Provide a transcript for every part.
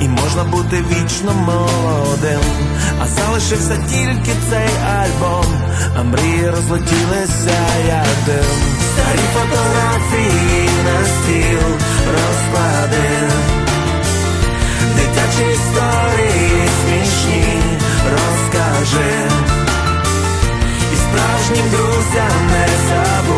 і можна бути вічно молодим. А залишився тільки цей альбом, а мрії розлетілися як дим. Старі фотографії на стіл розклади. Дитячі історії смішні розкажи. І справжнім друзям не забудь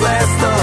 last